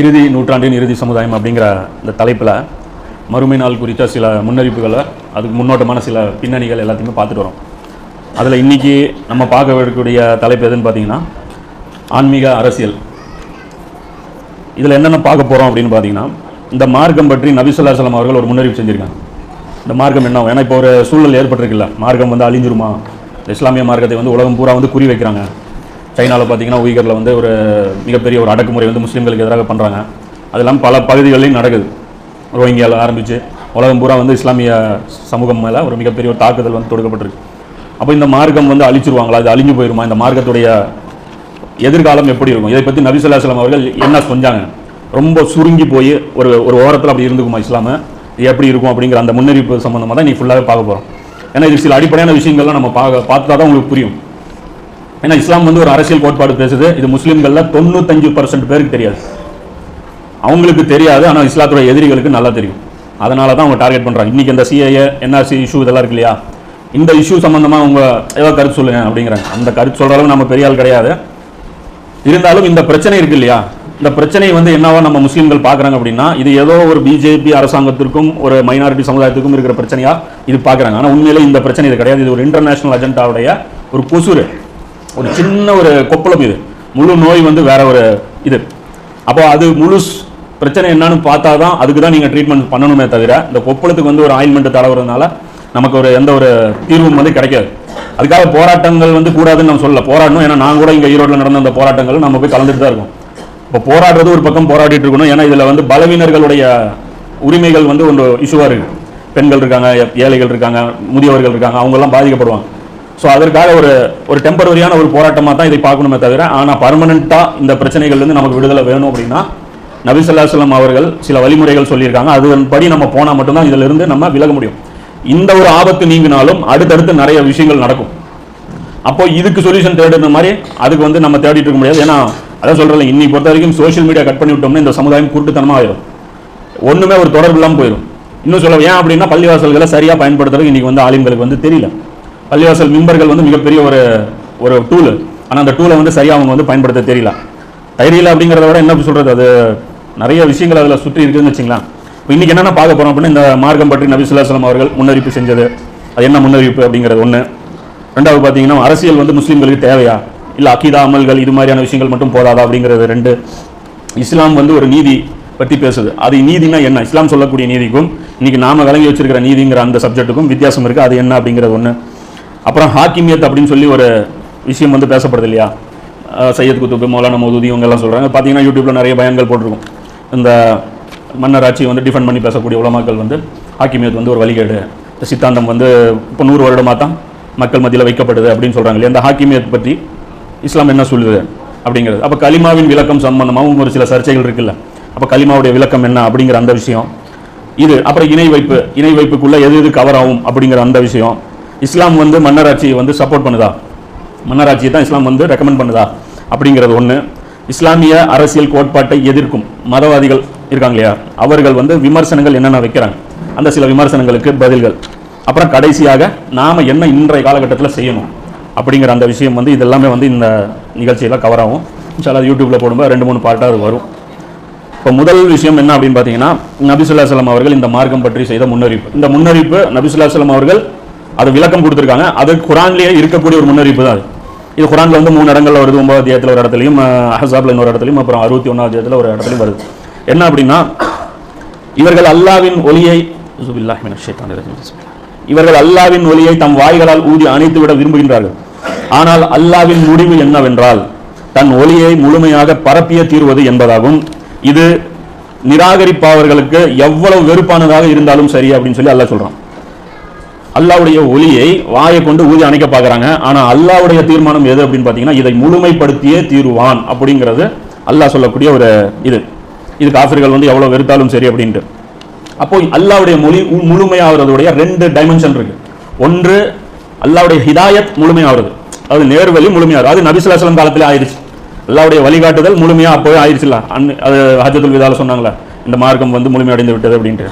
இறுதி நூற்றாண்டின் இறுதி சமுதாயம் அப்படிங்கிற இந்த தலைப்பில் மறுமை நாள் குறித்த சில முன்னறிப்புகளை அதுக்கு முன்னோட்டமான சில பின்னணிகள் எல்லாத்தையுமே பார்த்துட்டு வரோம். அதில் இன்றைக்கி நம்ம பார்க்க இருக்கக்கூடிய தலைப்பு எதுன்னு பார்த்தீங்கன்னா ஆன்மீக அரசியல். இதில் என்னென்ன பார்க்க போகிறோம் அப்படின்னு பார்த்தீங்கன்னா இந்த மார்க்கம் பற்றி நபிசுல்லா சலம் அவர்கள் ஒரு முன்னறிவு செஞ்சுருக்காங்க. இந்த மார்க்கம் என்ன? ஏன்னா இப்போ ஒரு சூழல் ஏற்பட்டிருக்குல்ல. மார்க்கம் வந்து அழிஞ்சிருமா? இஸ்லாமிய மார்க்கத்தை வந்து உலகம் பூரா வந்து குறி வைக்கிறாங்க. சைனாவில் பார்த்தீங்கன்னா உய்கரில் வந்து ஒரு மிகப்பெரிய ஒரு அடக்குமுறை வந்து முஸ்லீம்களுக்கு எதிராக பண்ணுறாங்க அதெல்லாம் பல பகுதிகளிலும் நடக்குது. ரோஹிங்கியாவில் ஆரம்பித்து உலகம் பூரா வந்து இஸ்லாமிய சமூகம் மேலே ஒரு மிகப்பெரிய ஒரு தாக்குதல் வந்து தொடுக்கப்பட்டிருக்கு. அப்போ இந்த மார்க்கம் வந்து அழிச்சிருவாங்களா? அது அழிஞ்சு போயிருமா? இந்த மார்க்கத்துடைய எதிர்காலம் எப்படி இருக்கும்? இதை பற்றி நபிசுல்லாஸ்லாம் அவர்கள் என்ன சொன்னாங்க? ரொம்ப சுருங்கி போய் ஒரு ஒரு ஓரத்தில் அப்படி இருந்துக்குமா இஸ்லாம? இது எப்படி இருக்கும் அப்படிங்கிற அந்த முன்னறிவிப்பு சம்மந்தமாக தான் நீ ஃபுல்லாகவே பார்க்க போகிறோம் ஏன்னா இது சில அடிப்படையான விஷயங்கள்லாம் நம்ம பார்க்க பார்த்தா தான் உங்களுக்கு புரியும். ஏன்னா இஸ்லாம் வந்து ஒரு அரசியல் கோட்பாடு பேசுது. இது முஸ்லீம்களில் தொண்ணூத்தஞ்சு பர்சன்ட் பேருக்கு தெரியாது. அவங்களுக்கு தெரியாது ஆனால் இஸ்லாத்தோட எதிரிகளுக்கு நல்லா தெரியும். அதனால தான் அவங்க டார்கெட் பண்ணுறாங்க இன்றைக்கி இந்த சிஏஏ என்ஆர்சி இஷ்யூ இதெல்லாம் இருக்கு இல்லையா? இந்த இஷ்யூ சம்மந்தமாக அவங்க ஏதோ கருத்து சொல்லுங்க அப்படிங்கிறாங்க. அந்த கருத்து சொல்கிற அளவு நம்ம பெரிய ஆள் கிடையாது. இருந்தாலும் இந்த பிரச்சனை இருக்கு இல்லையா? இந்த பிரச்சனையை வந்து என்னவா நம்ம முஸ்லீம்கள் பார்க்குறாங்க அப்படின்னா இது ஏதோ ஒரு பிஜேபி அரசாங்கத்திற்கும் ஒரு மைனாரிட்டி சமுதாயத்துக்கும் இருக்கிற பிரச்சனையாக இது பார்க்குறாங்க ஆனால் உண்மையிலே இந்த பிரச்சனை இது கிடையாது. இது ஒரு இன்டர்நேஷனல் அஜெண்டாவுடைய ஒரு கொசுறு ஒரு சின்ன ஒரு கொப்பளம் இது. முழு நோய் வந்து வேற ஒரு இது. அப்போ அது முழு ஸ்- பிரச்சனை என்னன்னு பார்த்தா தான் அதுக்கு தான் நீங்கள் ட்ரீட்மெண்ட் பண்ணணுமே தவிர இந்த கொப்பளத்துக்கு வந்து ஒரு ஆயின்மெண்ட் தடவுறதுனால நமக்கு ஒரு எந்த ஒரு தீர்வும் வந்து கிடைக்காது. அதுக்காக போராட்டங்கள் வந்து கூடாதுன்னு நம்ம சொல்லல. போராடணும். ஏன்னா நான் கூட இங்கே ஈரோட்டில் நடந்த அந்த போராட்டங்கள் நம்ம போய் கலந்துட்டு தான் இருக்கும். இப்போ போராடுறது ஒரு பக்கம் போராடிட்டு இருக்கணும். ஏன்னா இதில் வந்து பலவீனர்களுடைய உரிமைகள் வந்து ஒன்று இஷ்யூவாக இருக்கு. பெண்கள் இருக்காங்க ஏ- ஏழைகள் இருக்காங்க முதியவர்கள் இருக்காங்க அவங்கெல்லாம் பாதிக்கப்படுவாங்க. ஸோ அதற்காக ஒரு ஒரு டெம்பரரியான ஒரு போராட்டமாக தான் இதை பார்க்கணுமே தவிர ஆனால் பர்மனண்ட்டாக இந்த பிரச்சனைகள்லேருந்து நமக்கு விடுதலை வேணும் அப்படின்னா நபிசல்லாஸ்லம் அவர்கள் சில வழிமுறைகள் சொல்லியிருக்காங்க. அதன்படி நம்ம போனால் மட்டும்தான் இதுல இருந்து நம்ம விலக முடியும். இந்த ஒரு ஆபத்து நீங்கினாலும் அடுத்தடுத்து நிறைய விஷயங்கள் நடக்கும். அப்போ இதுக்கு சொல்யூஷன் தேடுற மாதிரி அதுக்கு வந்து நம்ம தேடிட்டு இருக்க முடியாது. ஏன்னா அதான் சொல்றேன் இன்னைக்கு பொறுத்த வரைக்கும் சோஷியல் மீடியா கட் பண்ணி விட்டோம்னா இந்த சமுதாயம் குருட்டுத்தனமா ஆயிரும். ஒண்ணுமே ஒரு தொடர்பு இல்லாமல் போயிடும் இன்னும் சொல்ல ஏன் அப்படின்னா பள்ளிவாசல்களை சரியா பயன்படுத்துறதுக்கு இன்னைக்கு வந்து ஆளுங்களுக்கு வந்து தெரியல. பள்ளிவாசல் மிம்பர்கள் வந்து மிகப்பெரிய ஒரு ஒரு டூல் ஆனால் அந்த டூலை வந்து சரியாக அவங்க வந்து பயன்படுத்த தெரியல. தெரியல அப்படிங்கிறத விட என்ன சொல்கிறது அது நிறைய விஷயங்கள் அதில் சுற்றி இருக்குதுன்னு வச்சுங்களேன் இப்போ இன்றைக்கி என்னென்ன பார்க்க போகிறோம் அப்படின்னா இந்த மார்க்கம் பற்றி நபி ஸல்லல்லாஹு அவர்கள் முன்னறிவிப்பு செஞ்சது. அது என்ன முன்னறிவிப்பு அப்படிங்கிறது ஒன்று ரெண்டாவது பார்த்தீங்கன்னா அரசியல் வந்து முஸ்லீம்களுக்கு தேவையா? இல்லை அக்கீதா அமல்கள் இது மாதிரியான விஷயங்கள் மட்டும் போதாதா அப்படிங்கிறது ரெண்டு. இஸ்லாம் வந்து ஒரு நீதி பற்றி பேசுது. அது நீதினா என்ன? இஸ்லாம் சொல்லக்கூடிய நீதிக்கும் இன்றைக்கி நாம் விளங்கி வச்சிருக்கிற நீதிங்கிற அந்த சப்ஜெக்ட்டுக்கும் வித்தியாசம் இருக்குது அது என்ன அப்படிங்கிறது ஒன்று அப்புறம் ஹாக்கிமியத் அப்படின்னு சொல்லி ஒரு விஷயம் வந்து பேசப்படுது இல்லையா? சையத் குத்துபு மௌலானா மௌதூதி இவங்க எல்லாம் பார்த்தீங்கன்னா யூடியூப்பில் நிறைய பயங்கள் போட்டிருக்கும். இந்த மன்னராட்சி வந்து டிஃபெண்ட் பண்ணி பேசக்கூடிய உலமாக்கள் வந்து ஹாக்கிமியத் வந்து ஒரு வழிகேடு. இந்த சித்தாந்தம் வந்து இப்போ நூறு வருடமாக தான் மக்கள் மத்தியில் வைக்கப்படுது அப்படின்னு சொல்கிறாங்க இல்லையா? இந்த ஹாக்கிமியத் பற்றி இஸ்லாம் என்ன சொல்லுது அப்படிங்கிறது. அப்போ கலிமாவின் விளக்கம் சம்பந்தமாகவும் ஒரு சில சர்ச்சைகள் இருக்குல்ல? அப்போ கலிமாவுடைய விளக்கம் என்ன அப்படிங்கிற அந்த விஷயம். இது அப்புறம் இணை வைப்பு இணை வைப்புக்குள்ளே எது எது கவர் ஆகும் அப்படிங்கிற அந்த விஷயம். இஸ்லாம் வந்து மன்னராட்சியை வந்து சப்போர்ட் பண்ணுதா? மன்னராட்சியை தான் இஸ்லாம் வந்து ரெக்கமெண்ட் பண்ணுதா? அப்படிங்கிறது ஒன்று இஸ்லாமிய அரசியல் கோட்பாட்டை எதிர்க்கும் மதவாதிகள் இருக்காங்க இல்லையா? அவர்கள் வந்து விமர்சனங்கள் என்னென்ன வைக்கிறாங்க? அந்த சில விமர்சனங்களுக்கு பதில்கள். அப்புறம் கடைசியாக நாம் என்ன இன்றைய காலகட்டத்தில் செய்யணும்? அப்படிங்கிற அந்த விஷயம் வந்து இதெல்லாமே வந்து இந்த நிகழ்ச்சியில் கவர் ஆகும். இன்ஷால்லா யூடியூப்பில் போடும்போது ரெண்டு மூணு பாட்டாக அது வரும். இப்போ முதல் விஷயம் என்ன அப்படின்னு பார்த்தீங்கன்னா நபிசுல்லா சலம் அவர்கள் இந்த மார்க்கம் பற்றி செய்த முன்னறிவிப்பு இந்த முன்னறிவிப்பு நபிசுல்லா சலம் அவர்கள் அது விளக்கம் கொடுத்துருக்காங்க. அது குரான்லேயே இருக்கக்கூடிய ஒரு முன்னறிவிப்பு தான் அது. இது குரான்ல வந்து மூணு இடங்கள்ல வருது. ஒன்பது தேதியில் ஒரு இடத்துலையும் ஹசாப்ல இன்னொரு இடத்துலையும் அப்புறம் அறுபத்தி ஒன்றாவது தேதியில் ஒரு இடத்துலையும் வருது. என்ன அப்படின்னா இவர்கள் அல்லாவின் ஒளியை இவர்கள் அல்லாவின் ஒளியை தம் வாய்களால் ஊதி அணைத்து விட விரும்புகின்றார்கள். ஆனால் அல்லாவின் முடிவு என்னவென்றால் தன் ஒளியை முழுமையாக பரப்பிய தீர்வது என்பதாகும். இது நிராகரிப்பவர்களுக்கு எவ்வளவு வெறுப்பானதாக இருந்தாலும் சரி அப்படின்னு சொல்லி அல்லாஹ் சொல்றான். அல்லாவுடைய ஒளியை வாயை கொண்டு ஊதி அணைக்க பார்க்குறாங்க. ஆனால் அல்லாவுடைய தீர்மானம் எது அப்படின்னு பார்த்தீங்கன்னா இதை முழுமைப்படுத்தியே தீர்வான் அப்படிங்கிறது அல்லாஹ் சொல்லக்கூடிய ஒரு இது. இது காஃபிர்கள் வந்து எவ்வளோ வெறுத்தாலும் சரி அப்படின்ட்டு. அப்போ அல்லாவுடைய மொழி முழுமையாகிறதுடைய ரெண்டு டைமென்ஷன் இருக்கு. ஒன்று அல்லாவுடைய ஹிதாயத் முழுமையாகிறது. அது நேர்வழி முழுமையாகிறது. அது நபிசுலாசலம் காலத்துல ஆயிடுச்சு. அல்லாவுடைய வழிகாட்டுதல் முழுமையாக அப்போவே ஆயிடுச்சுல அன் அது ஹஜத்துல் விதால சொன்னாங்களே இந்த மார்க்கம் வந்து முழுமையடைந்து விட்டது அப்படின்ட்டு.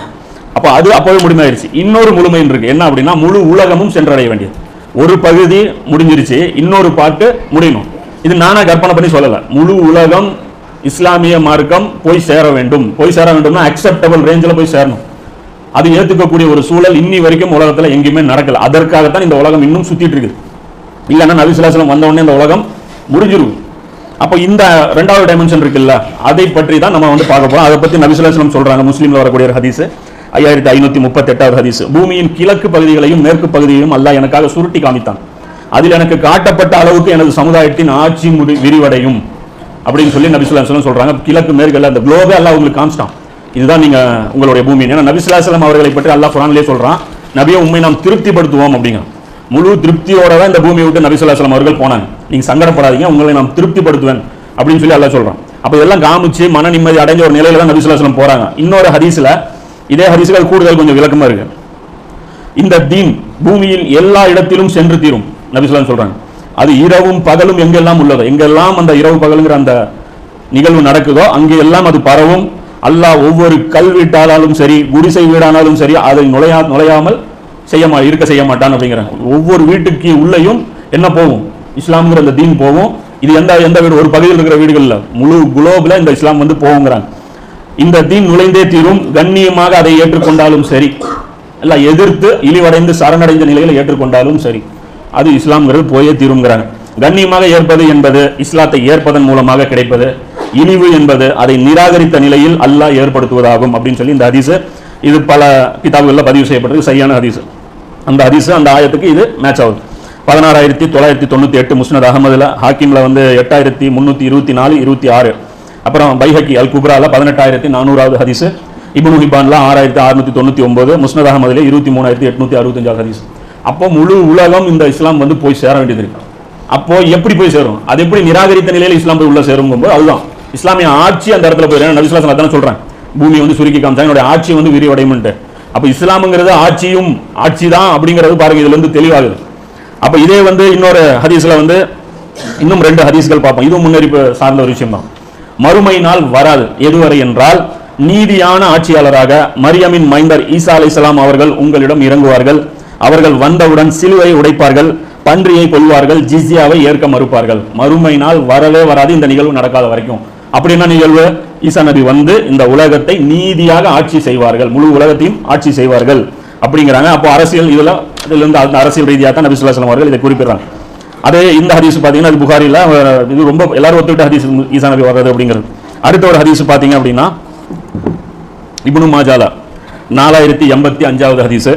அப்போ அது அப்போவே முழுமையாயிருச்சு இன்னொரு முழுமையின் இருக்கு என்ன அப்படின்னா முழு உலகமும் சென்றடைய வேண்டியது. ஒரு பகுதி முடிஞ்சிருச்சு. இன்னொரு பாட்டு முடியணும். இது நானா கற்பனை பண்ணி சொல்லலை. முழு உலகம் இஸ்லாமிய மார்க்கம் போய் சேர வேண்டும். போய் சேர வேண்டும்னா அக்செப்டபிள் ரேஞ்சில் போய் சேரணும். அது ஏற்றுக்கக்கூடிய ஒரு சூழல் இன்னி வரைக்கும் உலகத்தில் எங்கேயுமே நடக்கல. அதற்காகத்தான் இந்த உலகம் இன்னும் சுத்திட்டு இருக்குது இல்லைன்னா நபிசுலாசலம் வந்த உடனே இந்த உலகம் முடிஞ்சிருக்கும். அப்போ இந்த ரெண்டாவது டைமென்ஷன் இருக்குல்ல அதை பற்றி தான் நம்ம வந்து பார்க்க போகிறோம் அதை பற்றி நபிசுலாசலம் சொல்கிறாங்க முஸ்லீமில் வரக்கூடிய ஒரு ஹதீஸ். ஐயாயிரத்தி ஐநூற்றி முப்பத்தி எட்டாவது ஹதீஸ். பூமியின் கிழக்கு பகுதிகளையும் மேற்கு பகுதியையும் அல்லாஹ் எனக்காக சுருட்டி காமித்தான் அதில் எனக்கு காட்டப்பட்ட அளவுக்கு எனது சமுதாயத்தின் ஆட்சி முடி விரிவடையும் அப்படின்னு சொல்லி நபிசுல்லாசலம் சொல்கிறாங்க கிழக்கு மேற்கில் அந்த குளோபே அல்லாஹ் உங்களுக்கு காமிச்சிட்டான். இதுதான் நீங்கள் உங்களுடைய பூமி. ஏன்னா நபிசுல்லாசலம் அவர்களை பற்றி அல்லாஹ் குரான்லேயே சொல்கிறான் நபியை உண்மை நாம் திருப்திப்படுத்துவோம் அப்படிங்க. முழு திருப்தியோட தான் இந்த பூமியை விட்டு நபிசுல்லாசலம் அவர்கள் போனாங்க. நீங்க சங்கடப்படாதீங்க உங்களை நாம் திருப்திப்படுத்துவேன் அப்படின்னு சொல்லி அல்லாஹ் சொல்றான். அப்போ இதெல்லாம் காமிச்சு மன நிம்மதி அடைஞ்ச ஒரு நிலையில தான் நபிசுல்லாசலம் போகிறாங்க இன்னொரு ஹதீஸ்ல இதே ஹரிசுகள் கூடுதல் கொஞ்சம் விளக்கமா இருக்கு. இந்த தீன் பூமியில் எல்லா இடத்திலும் சென்று தீரும். நபிசுலாம் சொல்றாங்க. அது இரவும் பகலும் எங்கெல்லாம் உள்ளதோ எங்கெல்லாம் அந்த இரவு பகலுங்கிற அந்த நிகழ்வு நடக்குதோ அங்கே எல்லாம் அது பரவும். அல்லாஹ் ஒவ்வொரு கல் வீட்டானாலும் சரி குடிசை வீடானாலும் சரி அதை நுழையா நுழையாமல் செய்ய மா இருக்க செய்ய மாட்டான் அப்படிங்கிறாங்க. ஒவ்வொரு வீட்டுக்கு உள்ளேயும் என்ன போகும்? இஸ்லாம்ங்கிற அந்த தீன் போகும். இது எந்த எந்த வீடு? ஒரு பகுதியில் இருக்கிற வீடுகளில். முழு குலோபில் இந்த இஸ்லாம் வந்து போகுங்கிறாங்க. இந்த தீன் நுழைந்தே தீரும் கண்ணியமாக அதை ஏற்றுக்கொண்டாலும் சரி. இல்ல எதிர்த்து இழிவடைந்து சரணடைந்த நிலையில் ஏற்றுக்கொண்டாலும் சரி. அது இஸ்லாம்ங்கிறது போயே தீருங்கிறாங்க கண்ணியமாக ஏற்பது என்பது இஸ்லாத்தை ஏற்பதன் மூலமாக கிடைப்பது இழிவு என்பது அதை நிராகரித்த நிலையில் அல்லாஹ் ஏற்படுத்துவதாகும் அப்படின்னு சொல்லி இந்த ஹதீஸ் இது பல கிதாபுகளில் பதிவு செய்யப்பட்டது சரியான ஹதீஸ். அந்த ஹதீஸ் அந்த ஆயத்துக்கு இது மேட்ச் ஆகுது. பதினாறாயிரத்தி தொள்ளாயிரத்தி தொண்ணூற்றி எட்டு முஸ்னத் அகமதில் ஹாக்கிம்ல வந்து எட்டாயிரத்தி முந்நூற்றி இருபத்தி நாலு இருபத்தி ஆறு. அப்புறம் பைஹக்கி அல் குப்ரால பதினெட்டாயிரத்தி நானூறாவது ஹதீஸ். இபுனு ஹிபான்ல ஆறாயிரத்தி அறுநூத்தி தொண்ணூற்றி ஒன்பது முஸ்னத் அகமதுல இருபத்தி மூணாயிரத்தி எட்நூத்தி அறுபத்தஞ்சாவது ஹதீஸ். அப்போ முழு உலகம் இந்த இஸ்லாம் வந்து போய் சேர வேண்டியது இருக்கு. அப்போ எப்படி போய் சேரும்? அது எப்படி நிராகரித்த நிலையில் இஸ்லாம் போய் உள்ள சேரும் போது அதுதான். இஸ்லாமிய ஆட்சி அந்த இடத்துல போயிடும் நபிசுலாசன் அதான் சொல்றேன் பூமி வந்து சுருக்கி காமிச்சாங்க. என்னுடைய ஆட்சி வந்து விரிவடையும்ட்டு அப்போ இஸ்லாமுங்கிறது ஆட்சியும் ஆட்சி தான் அப்படிங்கிறது பாருங்க இதுல இருந்து தெளிவாகுது. அப்போ இதே வந்து இன்னொரு ஹதீஸ்ல வந்து இன்னும் ரெண்டு ஹதீஸ்கள் பார்ப்போம். இதுவும் முன்னறிப்பு சார்ந்த ஒரு விஷயம் தான் மறுமை நாள் வராது. எதுவரை என்றால் நீதியான ஆட்சியாளராக மரியமின் மைந்தர் ஈசா அலைஹிஸ்ஸலாம் அவர்கள் உங்களிடம் இறங்குவார்கள். அவர்கள் வந்தவுடன் சிலுவை உடைப்பார்கள் பன்றியை கொல்வார்கள் ஜிஸ்யாவை ஏற்க மறுப்பார்கள். மறுமை நாள் வரவே வராது. இந்த நிகழ்வு நடக்காத வரைக்கும். அப்படின்னா நிகழ்வு? ஈசா நபி வந்து இந்த உலகத்தை நீதியாக ஆட்சி செய்வார்கள். முழு உலகத்தையும் ஆட்சி செய்வார்கள். அப்படிங்கிறாங்க. அப்போ அரசியல் இதில் இதுல இருந்து அரசியல் ரீதியாக தான் நபி ஸல்லல்லாஹு அவர்கள் இதை குறிப்பிடுறாங்க. அதே இந்த ஹதீஸ் பார்த்தீங்கன்னா அது புகாரில இது ரொம்ப எல்லாரும் ஒத்துக்கிட்ட ஹதீஸ் ஈசா நபி வர்றது அப்படிங்கிறது. அடுத்த ஒரு ஹதீஸ் பார்த்தீங்க அப்படின்னா இப்னு மாஜாலா நாலாயிரத்தி எண்பத்தி அஞ்சாவது ஹதீஸ்.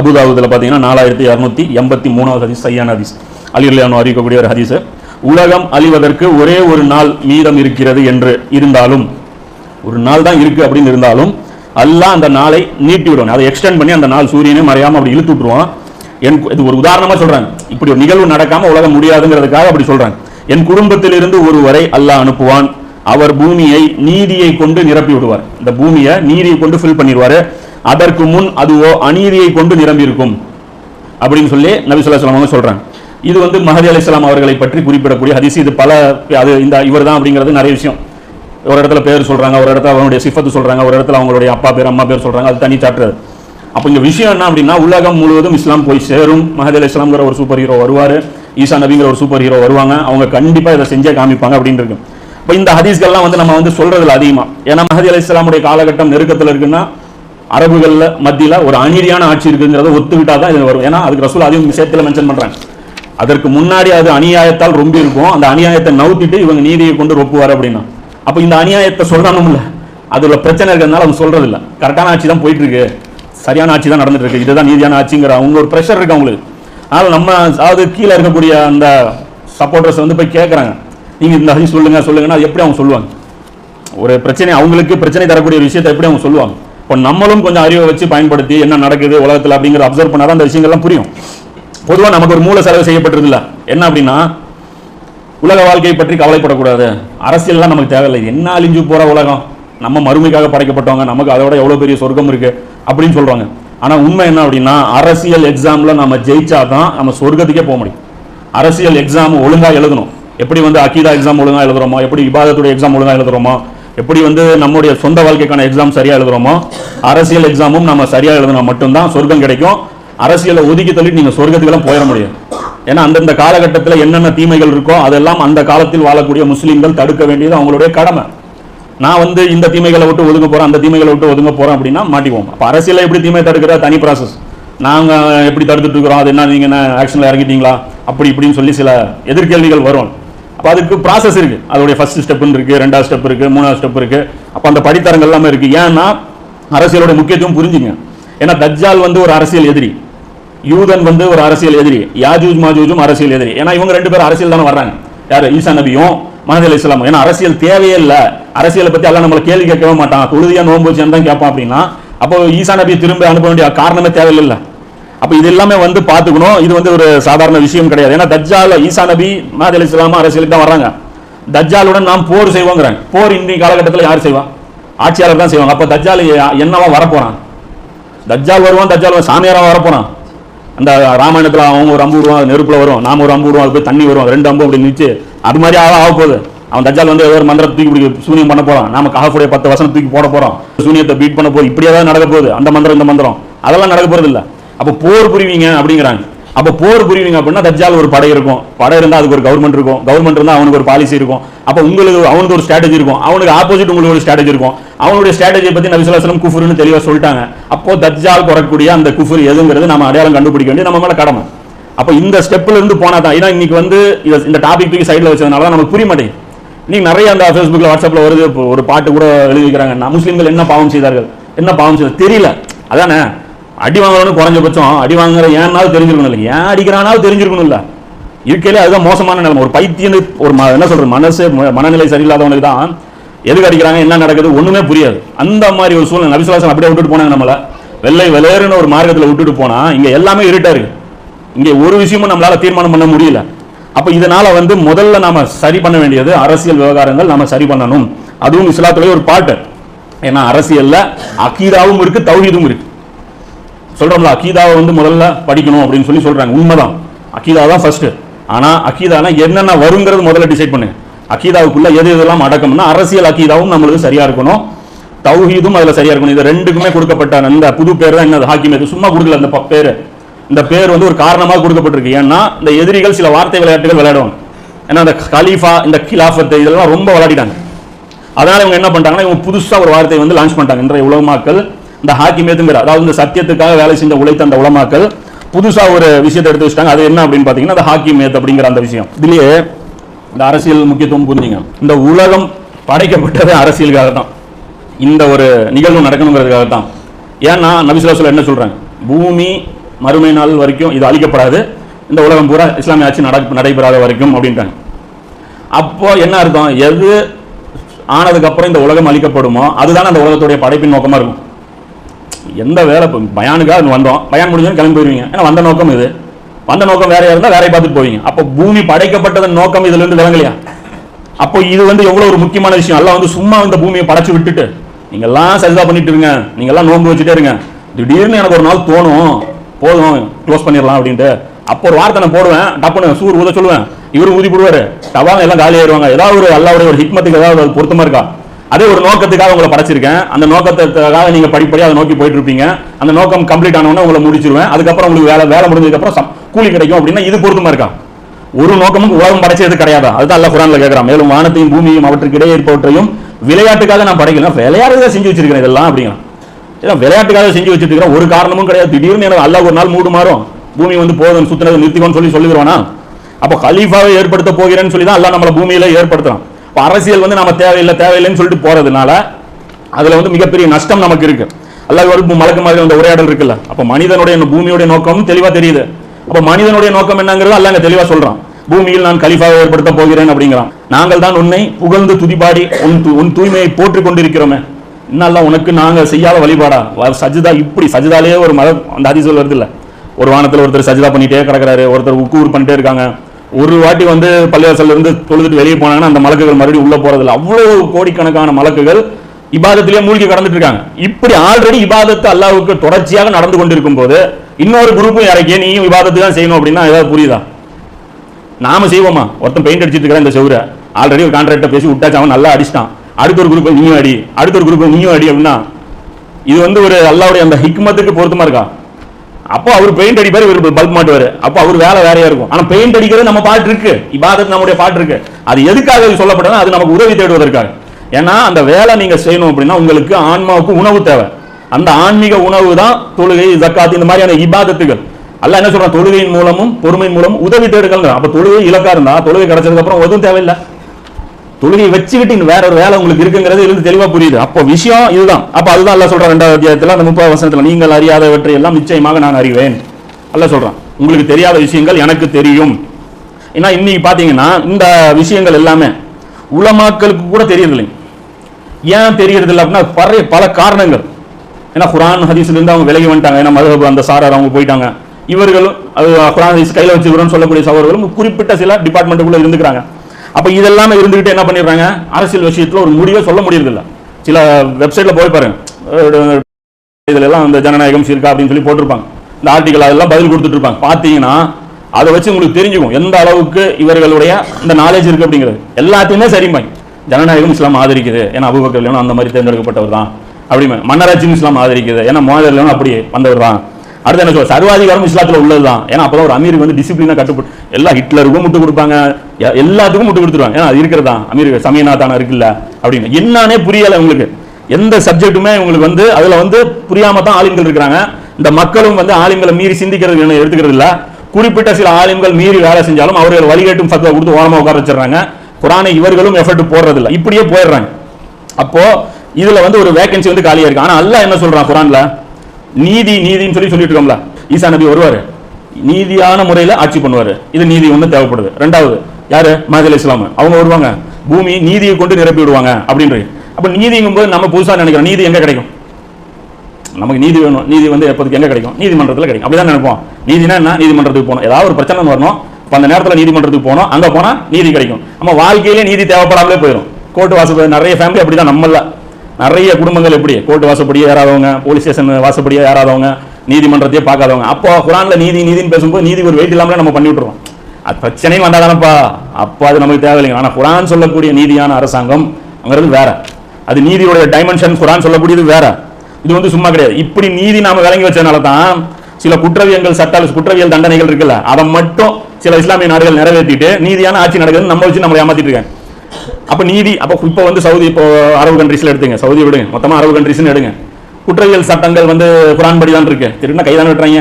அபுதாபுதில் பார்த்தீங்கன்னா நாலாயிரத்தி இரநூத்தி எண்பத்தி மூணாவது ஹதீஸ் சையான ஹதீஸ். அலிர்லியானோ அறிவிக்கக்கூடிய ஒரு ஹதீஸ். உலகம் அழிவதற்கு ஒரே ஒரு நாள் மீதம் இருக்கிறது என்று இருந்தாலும் ஒரு நாள் தான் இருக்கு அப்படின்னு இருந்தாலும் அல்லாஹ் அந்த நாளை நீட்டி விடுவான் அதை எக்ஸ்டெண்ட் பண்ணி அந்த நாள் சூரியனே மறையாம அப்படி இழுத்து விட்டுருவான். இது ஒரு உதாரணமா சொல்றாங்க இப்படி ஒரு நிகழ்வு நடக்காம உலகம் முடியாதுங்கிறதுக்காக அப்படி சொல்றாங்க என் குடும்பத்திலிருந்து ஒருவரை அல்லாஹ் அனுப்புவான். அவர் பூமியை நீதியை கொண்டு நிரப்பி விடுவார். இந்த பூமியை நீதியை கொண்டு ஃபில் பண்ணிடுவாரு. அதற்கு முன் அதுவோ அநீதியை கொண்டு நிரம்பி இருக்கும். அப்படின்னு சொல்லி நபி ஸல்லல்லாஹு அலைஹி வஸல்லம் சொல்றாங்க. இது வந்து மஹதி அலைஹிஸ்ஸலாம் அவர்களை பற்றி குறிப்பிடக்கூடிய ஹதிசி இது பல அது இந்த இவர் தான் அப்படிங்கிறது நிறைய விஷயம். ஒரு இடத்துல பேர் சொல்றாங்க ஒரு இடத்துல அவங்களுடைய சிஃபத்து சொல்றாங்க ஒரு இடத்துல அவங்களுடைய அப்பா பேர் அம்மா பேர் சொல்றாங்க அது தனி சாப்டர் அப்போ இங்கே விஷயம் என்ன அப்படின்னா உலகம் முழுவதும் இஸ்லாம் போய் சேரும். மஹதல் இஸ்லாம்ங்கிற ஒரு சூப்பர் ஹீரோ வருவார். ஈசா நபிங்கிற ஒரு சூப்பர் ஹீரோ வருவாங்க. அவங்க கண்டிப்பாக இதை செஞ்சே காமிப்பாங்க அப்படின்னு இருக்கும் இப்போ இந்த ஹதீஸ்கள்லாம் வந்து நம்ம வந்து சொல்கிறதுல அதிகமாக ஏன்னா மஹதி அலி இஸ்லாமுடைய காலகட்டம் நெருக்கத்தில் இருக்குன்னா அரபுகளில் மத்தியில் ஒரு அநீதியான ஆட்சி இருக்குங்கிறத ஒத்துக்கிட்டா தான் இது வரும். ஏன்னா அதுக்கு ரசூல் அதையும் விஷயத்துல மென்ஷன் பண்ணுறாங்க அதற்கு முன்னாடி அது அநியாயத்தால் ரொம்ப இருக்கும். அந்த அநியாயத்தை நவுத்திட்டு இவங்க நீதியை கொண்டு ரொப்புவார் அப்படின்னா. அப்போ இந்த அநியாயத்தை சொல்லணும்ல அதில் பிரச்சனை இருக்கிறதுனால அவங்க சொல்கிறதில்ல கரெக்டான ஆட்சி தான் போயிட்டுருக்கு சரியான ஆட்சி தான் நடந்துட்டு இருக்கு இதுதான் நீதியான ஆட்சிங்கிற அவங்க ஒரு ப்ரெஷர் இருக்கு அவங்களுக்கு. அதனால் நம்ம அதாவது கீழே இருக்கக்கூடிய அந்த சப்போர்ட்டர்ஸ் வந்து போய் கேட்கறாங்க நீங்க இந்த ஹதீஸ் சொல்லுங்க சொல்லுங்கன்னா எப்படி அவங்க சொல்லுவாங்க? ஒரு பிரச்சனை அவங்களுக்கு பிரச்சனை தரக்கூடிய ஒரு விஷயத்தை எப்படி அவங்க சொல்லுவாங்க? இப்போ நம்மளும் கொஞ்சம் அறிவை வச்சு பயன்படுத்தி என்ன நடக்குது உலகத்தில் அப்படிங்கிற அப்சர்வ் பண்ணாதான் அந்த விஷயங்கள்லாம் புரியும். பொதுவாக நமக்கு ஒரு மூல செலவு செய்யப்பட்டிருக்குல்ல என்ன அப்படின்னா உலக வாழ்க்கையை பற்றி கவலைப்படக்கூடாது. அரசியல்லாம் நமக்கு தேவையில்லை. என்ன அழிஞ்சு போகிற உலகம்? நம்ம மறுமைக்காக படைக்கப்பட்டவங்க நமக்கு அதோட எவ்வளோ பெரிய சொர்க்கம் இருக்கு? அப்படின்னு சொல்கிறாங்க ஆனால் உண்மை என்ன அப்படின்னா அரசியல் எக்ஸாமில் நம்ம ஜெயிச்சாதான் நம்ம சொர்க்கத்துக்கே போக முடியும். அரசியல் எக்ஸாம் ஒழுங்காக எழுதணும். எப்படி வந்து அக்கீதா எக்ஸாம் ஒழுங்காக எழுதுறோமோ? எப்படி விவாதத்துடைய எக்ஸாம் ஒழுங்காக எழுதுறோமோ? எப்படி வந்து நம்முடைய சொந்த வாழ்க்கைக்கான எக்ஸாம் சரியாக எழுதுறோமோ? அரசியல் எக்ஸாமும் நம்ம சரியாக எழுதினா மட்டும்தான் சொர்க்கம் கிடைக்கும். அரசியலை ஒதுக்கி தள்ளிட்டு நீங்கள் சொர்க்கத்துக்கெல்லாம் போயிட முடியும். ஏன்னா அந்தந்த காலகட்டத்தில் என்னென்ன தீமைகள் இருக்கோ அதெல்லாம் அந்த காலத்தில் வாழக்கூடிய முஸ்லீம்கள் தடுக்க வேண்டியது அவங்களுடைய கடமை. நான் வந்து இந்த தீமைகளை விட்டு ஒதுங்க போகிறேன் அந்த தீமைகளை விட்டு ஒதுங்க போகிறேன் அப்படின்னா மாட்டிக்குவோம். அப்போ அரசியலை எப்படி தீமை தடுக்கிற தனி ப்ராசஸ் நாங்கள் எப்படி தடுத்துட்டு இருக்கிறோம்? அது என்ன நீங்கள் என்ன ஆக்ஷனில் இறங்கிட்டீங்களா? அப்படி இப்படின்னு சொல்லி சில எதிர்கேள்விகள் வரும். அப்போ அதுக்கு ப்ராசஸ் இருக்குது அதோடைய ஃபஸ்ட் ஸ்டெப்புன்னு இருக்குது ரெண்டாவது ஸ்டெப் இருக்குது மூணாவது ஸ்டெப் இருக்குது அப்போ அந்த படித்தரங்கள் எல்லாமே இருக்குது ஏன்னா அரசியலோட முக்கியத்துவம் புரிஞ்சுங்க. ஏன்னா தஜ்ஜால் வந்து ஒரு அரசியல் எதிரி. யூதன் வந்து ஒரு அரசியல் எதிரி. யாஜூஜ் மாஜூஜும் அரசியல் எதிரி. ஏன்னா இவங்க ரெண்டு பேரும் அரசியல் தானே வர்றாங்க. யார்? ஈசா நபியும் மனதில் இஸ்லாமும் ஏன்னா அரசியல் தேவையே இல்லை. அரசியலை பற்றி எல்லாம் நம்மள கேள்வி கேட்கவே மாட்டான். தொழுதியா நோன்பு வச்சு தான் கேட்பான் அப்படின்னா அப்போ ஈசா நபியை திரும்ப அனுப்ப வேண்டிய காரணமே தேவையில்லை அப்போ இது எல்லாமே வந்து பார்த்துக்கணும். இது வந்து ஒரு சாதாரண விஷயம் கிடையாது. ஏன்னா தஜ்ஜால ஈசா நபி மனதில் இஸ்லாமா அரசியலுக்கு தான் வராங்க தஜ்ஜாலுடன் நாம் போர் செய்வோங்கிறாங்க. போர் இன்றைய காலகட்டத்தில் யார் செய்வா? ஆட்சியாளர் தான் செய்வாங்க. அப்போ தஜ்ஜால் என்னவா வரப்போறான்? தஜ்ஜால் வருவான் தஜ்ஜால் சாமியாராக வரப்போறான். அந்த ராமாயணத்தில் அவங்க ஒரு அம்பு விடுவான் நெருப்பில் நெருப்புல வரும். நாம ஒரு அம்பு விடுவோம் அது போய் தண்ணி வரும். ரெண்டு அம்பு அப்படி நிச்சு அது மாதிரி ஆக ஆக போகுது. அவன் தஜால் வந்து ஏதோ ஒரு மந்திரத்தை தூக்கி பிடிக்க சூனியம் பண்ண போகிறான் நாம கஹஃபுடைய பத்து வசனம் தூக்கி போட போகிறோம் சூனியத்தை பீட் பண்ண போறோம். இப்படியே தான் நடக்க போகுது. அந்த மந்திரம் இந்த மந்திரம். அதெல்லாம் நடக்க போகிறது இல்லை அப்போ போர் புரிவீங்க அப்படிங்கிறாங்க. அப்ப போர் புரியுவீங்க அப்படின்னா தஜ்ஜால் ஒரு படை இருக்கும். படை இருந்தா அதுக்கு ஒரு கவர்மெண்ட் இருக்கும். கவர்மெண்ட் இருந்தா அவனுக்கு ஒரு பாலிசி இருக்கும். அப்ப உங்களுக்கு அவனுக்கு ஒரு ஸ்ட்ராட்டஜி இருக்கும். அவனுக்கு ஆப்போசிட் உங்களுக்கு ஒரு ஸ்ட்ராட்டஜி இருக்கும். அவனுடைய ஸ்ட்ராட்டஜியை பத்தி நபிசுல்லாஸ்லம் குஃபுர்னு தெளிவா சொல்லிட்டாங்க. அப்போ தஜ்ஜால் குறக்கூடிய அந்த குஃபுர் எதுங்கிறது நம்ம அடையாளம் கண்டுபிடிக்க வேண்டிய நம்ம மேல கடமை. அப்ப இந்த ஸ்டெப்ல இருந்து போனா தான் ஏன்னா இன்னைக்கு வந்து இந்த டாபிக் தூக்கி சைடில் வச்சதுனால தான் நமக்கு புரிய மாட்டேங்குது. இன்னைக்கு நிறைய அந்த ஃபேஸ்புக்ல வாட்ஸ்அப்ல வருது ஒரு பாட்டு கூட எழுதி வைக்கிறாங்க நான் என்ன பாவம் செய்தார்கள்? என்ன பாவம் செய்தார் தெரியல. அதானே? அடி வாங்கணும்னு குறைஞ்சபட்சம் அடி வாங்குற ஏன்னாலும் தெரிஞ்சிருக்கணும் இல்லை ஏன் அடிக்கிறானாலும் தெரிஞ்சிருக்கணும் இல்லை? இருக்கையில அதுதான் மோசமான நிலைமை. ஒரு பைத்தியம் ஒரு ம- என்ன சொல்றது? மனசு ம- மனநிலை சரியில்லாதவனுக்கு தான் எதுக்கு அடிக்கிறாங்க என்ன நடக்குது ஒண்ணுமே புரியாது. அந்த மாதிரி ஒரு சூழ்நிலை நபிசுவாசன் அப்படியே விட்டுட்டு போனாங்க நம்மள. வெள்ளை வெளேறுன்னு ஒரு மார்க்கத்தில் விட்டுட்டு போனா இங்க எல்லாமே இருட்டா இருக்கு. இங்க ஒரு விஷயமும் நம்மளால தீர்மானம் பண்ண முடியல. அப்ப இதனால வந்து முதல்ல நாம சரி பண்ண வேண்டியது அரசியல் விவகாரங்கள் நாம சரி பண்ணணும். அதுவும் இஸ்லாத்துலேயே ஒரு பாட்டு. ஏன்னா அரசியல்ல அகீதாவும் இருக்கு தௌஹீதும் இருக்கு. சொல்கிறோம்ல அக்கீதாவை வந்து முதல்ல படிக்கணும் அப்படின்னு சொல்லி சொல்கிறாங்க உண்மைதான். அக்கீதா தான் ஃபஸ்ட்டு ஆனால் அக்கீதானா என்னென்ன வருங்கிறது முதல்ல டிசைட் பண்ணுங்க அக்கீதாவுக்குள்ளே எது எதெல்லாம் அடக்கம்னா அரசியல் அக்கீதாவும் நம்மளுக்கு சரியாக இருக்கணும். தௌஹீதும் அதில் சரியாக இருக்கணும். இது ரெண்டுக்குமே கொடுக்கப்பட்ட அந்த புது பேர் தான் என்னது? மேது சும்மா கொடுக்கல அந்த பேர். இந்த பேர் வந்து ஒரு காரணமாக கொடுக்கப்பட்டிருக்கு. ஏன்னா இந்த எதிரிகள் சில வார்த்தை விளையாட்டுகள் விளையாடுவாங்க. ஏன்னா இந்த கலீஃபா இந்த கிலாஃபத்து இதெல்லாம் ரொம்ப விளையாடிட்டாங்க. அதனால் இவங்க என்ன பண்ணிட்டாங்கன்னா இவங்க புதுசாக ஒரு வார்த்தையை வந்து லான்ச் பண்ணிட்டாங்க. இன்றைய மக்கள் இந்த ஹாக்கிமேத்துங்கிற அதாவது இந்த சத்தியத்துக்காக வேலை செஞ்ச உழைத்த அந்த உலமாக்கள் புதுசாக ஒரு விஷயத்தை எடுத்து வச்சிட்டாங்க. அது என்ன அப்படின்னு பார்த்தீங்கன்னா அந்த ஹாக்கிமேத் அப்படிங்கிற அந்த விஷயம். இதுலயே இந்த அரசியல் முக்கியத்துவம் புரிஞ்சுங்க. இந்த உலகம் படைக்கப்பட்டது அரசியலுக்காக தான். இந்த ஒரு நிகழ்வு நடக்கணுங்கிறதுக்காக தான். ஏன்னா நபிசுலாசுல என்ன சொல்கிறாங்க பூமி மறுமை நாள் வரைக்கும் இது அழிக்கப்படாது. இந்த உலகம் பூரா இஸ்லாமிய ஆட்சி நட நடைபெறாத வரைக்கும் அப்படின்ட்டாங்க அப்போ என்ன அர்த்தம்? எது ஆனதுக்கப்புறம் இந்த உலகம் அழிக்கப்படுமோ அதுதான் அந்த உலகத்துடைய படைப்பின் நோக்கமாக இருக்கும். எந்த வேலை இப்போ பயானுக்காக வந்தோம். பயான் முடிஞ்சோன்னு கிளம்பி போயிருவீங்க. ஏன்னா வந்த நோக்கம் இது. வந்த நோக்கம் வேறையா இருந்தா வேறையை பார்த்துட்டு போவீங்க. அப்போ பூமி படைக்கப்பட்டதன் நோக்கம் இதுல இருந்து விளங்கலையா? அப்போ இது வந்து எவ்வளவு ஒரு முக்கியமான விஷயம். எல்லாம் வந்து சும்மா இந்த பூமியை படைச்சு விட்டுட்டு நீங்க எல்லாம் சரிதா பண்ணிட்டு இருங்க. நீங்க எல்லாம் நோன்பு வச்சுட்டே இருங்க. திடீர்னு எனக்கு ஒரு நாள் தோணும். போதும் க்ளோஸ் பண்ணிடலாம் அப்படின்ட்டு. அப்போ ஒரு வார்த்தை நான் போடுவேன். டப்புன்னு சூர் ஊத சொல்லுவேன். இவரு ஊதி போடுவார். டவாங்க எல்லாம் காலி ஆயிடுவாங்க ஏதாவது ஒரு அல்லாவுடைய ஒரு ஹிக்மத்துக்கு ஏதாவது பொருத்தமாக பொருத்தமா இருக்கா? அதே ஒரு நோக்கத்துக்காக உங்களை படைச்சிருக்கேன். அந்த நோக்கத்துக்காக நீங்க படிப்படியாக அதை நோக்கி போயிட்டு இருப்பீங்க அந்த நோக்கம் கம்ப்ளீட் ஆனவொடனே உங்களை முடிச்சிருவேன். அதுக்கப்புறம் உங்களுக்கு வேலை வேலை முடிஞ்சதுக்கு அப்புறம் கூலி கிடைக்கும் அப்படின்னா இது பொருத்தமா இருக்கா? ஒரு நோக்கமும் உலகம் படைச்சது கிடையாதா? அதுதான் அல்ல குரான்ல கேட்கிறான். மேலும் வானத்தையும் பூமியும் அவற்றுக்கு இடையே இருப்பவற்றையும் விளையாட்டுக்காக நான் படைக்கல. விளையாட்டுக்காக செஞ்சு வச்சிருக்கிறேன் இதெல்லாம் அப்படிங்கிறான். ஏன்னா விளையாட்டுக்காக செஞ்சு வச்சிருக்கிறேன். ஒரு காரணமும் கிடையாது. திடீர்னு எனக்கு அல்ல ஒரு நாள் மூடு மாறும். பூமி வந்து போதும் சுத்தினதை நிறுத்திக்கோன்னு சொல்லி சொல்லிடுவானா அப்போ கலீஃபாவை ஏற்படுத்த போகிறேன்னு சொல்லி தான் அல்லாஹ் நம்மளை பூமியில ஏற்படுத்துறான். இப்போ அரசியல் வந்து நம்ம தேவையில்லை தேவையில்லைன்னு சொல்லிட்டு போறதுனால அதுல வந்து மிகப்பெரிய நஷ்டம் நமக்கு இருக்கு. அல்லாஹ் ஒரு மலக்கு மாதிரி அந்த உரையாடல் இருக்குல்ல? அப்போ மனிதனுடைய பூமியுடைய நோக்கம் தெளிவா தெரியுது. அப்போ மனிதனுடைய நோக்கம் என்னங்கிறது அல்லாஹ் தெளிவாக தெளிவா பூமியில் நான் கலிஃபாவை ஏற்படுத்த போகிறேன் அப்படிங்கிறான். நாங்கள் தான் உன்னை புகழ்ந்து துதிபாடி உன் தூ உன் தூய்மையை போற்றிக் கொண்டிருக்கிறோமே. இன்னெல்லாம் உனக்கு நாங்கள் செய்யாத வழிபாடா? சஜிதா இப்படி சஜிதாலேயே ஒரு மத அந்த அதிசல் வருது இல்லை ஒரு வானத்தில் ஒருத்தர் சஜிதா பண்ணிகிட்டே கிடக்கிறாரு ஒருத்தர் உக்கூர் பண்ணிட்டே இருக்காங்க. ஒரு வாட்டி வந்து பள்ளிவாசல்ல இருந்து தொழுதுட்டு வெளியே போனாங்கன்னா அந்த மலக்குகள் மறுபடியும் உள்ள போறது அவ்வளோ அவ்வளவு கோடிக்கணக்கான மலக்குகள் இபாதத்திலேயே மூழ்கி கடந்துட்டு இருக்காங்க. இப்படி ஆல்ரெடி இபாதத்து அல்லாவுக்கு தொடர்ச்சியாக நடந்து கொண்டிருக்கும் போது இன்னொரு குரூப்பும் இறக்கி நீயும் இபாதத்து தான் செய்யணும் அப்படின்னா ஏதாவது புரியுதா? நாம செய்வோமா? ஒருத்தன் பெயிண்ட் அடிச்சிட்டு இருக்கிற இந்த செவுரை. ஆல்ரெடி ஒரு கான்ட்ராக்டர் பேசி விட்டாச்சு அவன் நல்லா அடிச்சிட்டான். அடுத்த ஒரு குரூப்பை நீயும் அடி அடுத்த ஒரு குரூப்பை நீயும் அடி அப்படின்னா இது வந்து ஒரு அல்லாவுடைய அந்த ஹிக்மத்துக்கு பொருத்தமா இருக்கா? அப்போ அவர் பெயிண்ட் அடிப்பார் இவர் பல்ப் மாட்டுவார். அப்போ அவர் வேலை வேறையா இருக்கும். ஆனால் பெயிண்ட் அடிக்கிறது நம்ம பாட்டு இருக்கு. இபாதத்து நம்முடைய பாட்டு இருக்கு. அது எதுக்காக இது அது நமக்கு உதவி தேடுவதற்காக. ஏன்னா அந்த வேலை நீங்கள் செய்யணும் அப்படின்னா உங்களுக்கு ஆன்மாவுக்கு உணவு தேவை. அந்த ஆன்மீக உணவு தான் தொழுகை ஜக்காத் இந்த மாதிரியான இபாதத்துகள். அல்ல என்ன சொல்றான்? தொழுகையின் மூலமும் பொறுமையின் மூலமும் உதவி தேடுங்கள் அப்ப தொழுகை இலக்கா இருந்தா தொழுகை கிடைச்சதுக்கு அப்புறம் எதுவும் தேவையில்லை. தொழுகையை வச்சுக்கிட்டு இன்னும் வேற ஒரு வேலை உங்களுக்கு இருக்குங்கிறது இருந்து தெளிவா புரியுது. அப்போ விஷயம் இதுதான். அப்போ அதுதான் அல்ல சொல்ற ரெண்டாவது அத்தியாயத்தில் அந்த முப்பது வசனத்தில் நீங்கள் அறியாதவற்றை எல்லாம் நிச்சயமாக நான் அறிவேன். அல்ல சொல்றான். உங்களுக்கு தெரியாத விஷயங்கள் எனக்கு தெரியும். ஏன்னா இன்னைக்கு பாத்தீங்கன்னா இந்த விஷயங்கள் எல்லாமே உலமாக்களுக்கு கூட தெரியறதில்லை. ஏன் தெரியறதில்லை அப்படின்னா பல பல காரணங்கள். ஏன்னா குரான் ஹதீஸ்ல இருந்து அவங்க விலகி வந்துட்டாங்க. ஏன்னா மதுஹப் அந்த சாரார் அவங்க போயிட்டாங்க. இவர்களும் அது குரான் ஹதீஸ் கையில் வச்சுக்கிறோன்னு சொல்லக்கூடிய சகோதரர்களும் குறிப்பிட்ட சில டிபார்ட்மெண்ட்டுக்குள்ளே இருந்துக்கிறாங்க. அப்போ இதெல்லாம் இருந்துகிட்டு என்ன பண்ணிடுறாங்க? அரசியல் விஷயத்தில் ஒரு முடிவை சொல்ல முடியறதில்ல. சில வெப்சைட்டில் போய் பாருங்க. இதிலெல்லாம் அந்த ஜனநாயகம் இருக்கா அப்படின்னு சொல்லி போட்டிருப்பாங்க. இந்த ஆர்டிகல் அதெல்லாம் பதில் கொடுத்துட்டு இருப்பாங்க. பார்த்தீங்கன்னா அதை வச்சு உங்களுக்கு தெரிஞ்சுக்கும். எந்த அளவுக்கு இவர்களுடைய அந்த நாலேஜ் இருக்குது அப்படிங்கிறது. எல்லாத்தையுமே சரிம்பாங்க ஜனநாயகம் இஸ்லாம் ஆதரிக்குது. ஏன்னா அபுபக்கர் லியோன் அந்த மாதிரி தேர்ந்தெடுக்கப்பட்டவர் தான். அப்படி மன்னராட்சியும் இஸ்லாம் ஆதரிக்குது. ஏன்னா மோதர் லியோன் அப்படி வந்தவர் தான். அடுத்து என்ன சொல்ல சர்வாதிகாரம் உள்ளது தான் ஏன்னா அப்போ ஒரு அமீருக்கு வந்து டிசிப்ளினாக கட்டுப்பட்டு எல்லா ஹிட்லருக்கும் முட்டு கொடுப்பாங்க. எல்லாத்துக்கும் முட்டு கொடுத்துருவாங்க. ஏன்னா அது இருக்கிறதா? அமீர் சமயநாதான இருக்குல்ல அப்படின்னு. என்னன்னே புரியல உங்களுக்கு. எந்த சப்ஜெக்ட்டுமே உங்களுக்கு வந்து அதில் வந்து புரியாம தான் ஆளுங்கள் இருக்கிறாங்க. இந்த மக்களும் வந்து ஆளுங்களை மீறி சிந்திக்கிறது என்ன எடுத்துக்கிறது இல்லை. குறிப்பிட்ட சில ஆளுங்கள் மீறி வேலை செஞ்சாலும் அவர்கள் வழிகேட்டும் ஃபத்வா கொடுத்து ஓரமாக உட்கார வச்சிடறாங்க. குரானை இவர்களும் எஃபர்ட் போடுறதில்ல. இப்படியே போயிடுறாங்க. அப்போ இதுல வந்து ஒரு வேகன்சி வந்து காலியா இருக்கு. ஆனா அல்ல என்ன சொல்றான் குரான்ல? நீதி நீதின்னு சொல்லி சொல்லிட்டு இருக்கோம்ல. ஈசா நபி வருவாரு. நீதியான முறையில் ஆட்சி பண்ணுவார். இது நீதி ஒன்று தேவைப்படுது. ரெண்டாவது யாரு? மஹதி இஸ்லாம் அவங்க வருவாங்க. பூமி நீதியை கொண்டு நிரப்பி விடுவாங்க அப்படின்றது அப்போ நீதிங்கும் போது நம்ம புதுசா நினைக்கிறோம். நீதி எங்கே கிடைக்கும்? நமக்கு நீதி வேணும். நீதி வந்து எப்போதுக்கு எங்கே கிடைக்கும்? நீதிமன்றத்தில் கிடைக்கும். அப்படிதான் நினைப்போம். நீதினா என்ன? நீதிமன்றத்துக்கு போகணும். ஏதாவது ஒரு பிரச்சனை வரணும். அந்த நேரத்தில் நீதிமன்றத்துக்கு போகணும். அங்க போனா நீதி கிடைக்கும். நம்ம வாழ்க்கையிலே நீதி தேவைப்படாமலே போயிடும் கோர்ட்டு வாசப்படி நிறைய ஃபேமிலி அப்படிதான் நம்மள. நிறைய குடும்பங்கள் எப்படி? கோர்ட்டு வாசப்படியே ஏறாதவங்க போலீஸ் ஸ்டேஷன் வாசப்படியே ஏறாதவங்க நீதிமன்றத்தையே பார்க்காதவங்க. அப்போ குரானில் நீதி நீதின்னு பேசும்போது நீதி ஒரு வெயிட் இல்லாமலே நம்ம பண்ணி விட்டுருவோம் அது பிரச்சனையும் வந்தாதானப்பா. அப்போ அது நமக்கு தேவையில்லைங்க. ஆனால் குரான் சொல்லக்கூடிய நீதியான அரசாங்கம் அங்கிறது வேற. அது நீதியோட டைமென்ஷன் குரான் சொல்லக்கூடியது வேற. இது வந்து சும்மா கிடையாது. இப்படி நீதி நாம விளங்கி வச்சதுனால தான் சில குற்றவியங்கள் சட்ட குற்றவியல் தண்டனைகள் இருக்குல்ல அதை மட்டும் சில இஸ்லாமிய நாடுகள் நிறைவேற்றிட்டு நீதியான ஆட்சி நடக்குதுன்னு நம்ம வச்சு நம்மளை ஏமாத்திட்டு இருக்காங்க. அப்போ நீதி அப்போ இப்போ வந்து சவுதி இப்போ அரபு கண்ட்ரீஸில் எடுத்துங்க. சவுதி விடுங்க. மொத்தமாக அரபு கண்ட்ரீஸ்னு எடுங்க. குற்றவியல் சட்டங்கள் வந்து குரான் படி தான் இருக்கு. திருடினா கைதான விட்டுறாங்க.